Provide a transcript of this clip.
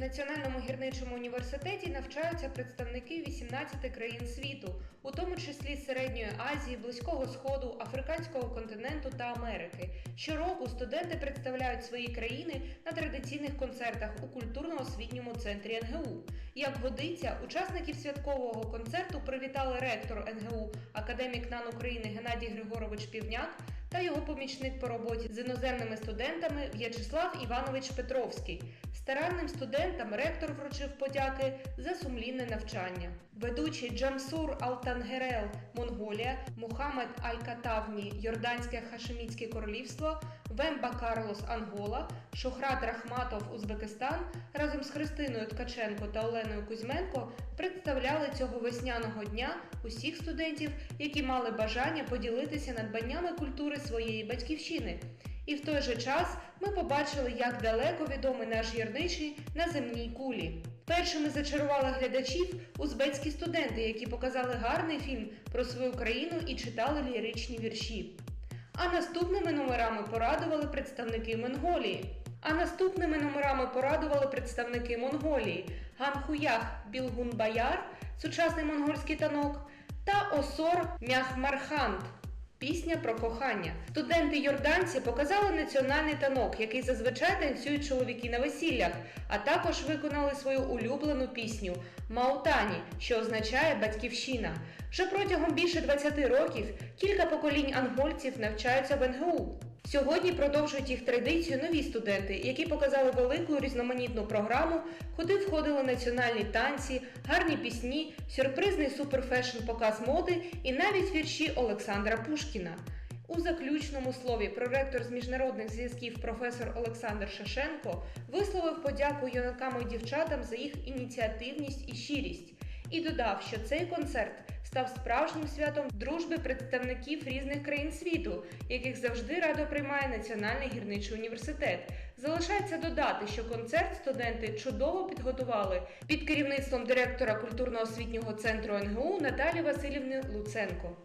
Національному гірничому університеті навчаються представники 18 країн світу, у тому числі Середньої Азії, Близького Сходу, Африканського континенту та Америки. Щороку студенти представляють свої країни на традиційних концертах у культурно-освітньому центрі НГУ. Як годиться, учасників святкового концерту привітали ректор НГУ, академік НАН України Геннадій Григорович Півняк та його помічник по роботі з іноземними студентами В'ячеслав Іванович Петровський. Старанним студентам ректор вручив подяки за сумлінне навчання. Ведучий Джамсур Алтангерел Монголія, Мухаммед Аль-Катавні Йорданське Хашемітське королівство, Вемба Карлос Ангола, Шохрат Рахматов Узбекистан разом з Христиною Ткаченко та Оленою Кузьменко представляли цього весняного дня усіх студентів, які мали бажання поділитися надбаннями культури своєї батьківщини. І в той же час ми побачили, як далеко відомий наш гірничий на земній кулі. Першими зачарували глядачів узбецькі студенти, які показали гарний фільм про свою країну і читали ліричні вірші. А наступними номерами порадували представники Монголії. А наступними номерами порадували представники Монголії Ганхуях Білгунбаяр, сучасний монгольський танок, та Осор Мяхмархант. Пісня про кохання. Студенти йорданці показали національний танок, який зазвичай танцюють чоловіки на весіллях, а також виконали свою улюблену пісню Маутані, що означає батьківщина. Вже протягом більше 20 років кілька поколінь ангольців навчаються в НГУ. Сьогодні продовжують їх традицію нові студенти, які показали велику різноманітну програму, куди входили національні танці, гарні пісні, сюрпризний суперфешн показ моди і навіть вірші Олександра Пушкіна. У заключному слові проректор з міжнародних зв'язків професор Олександр Шашенко висловив подяку юнакам і дівчатам за їх ініціативність і щирість і додав, що цей концерт став справжнім святом дружби представників різних країн світу, яких завжди радо приймає Національний гірничий університет. Залишається додати, що концерт студенти чудово підготували під керівництвом директора культурно-освітнього центру НГУ Наталі Васильівни Луценко.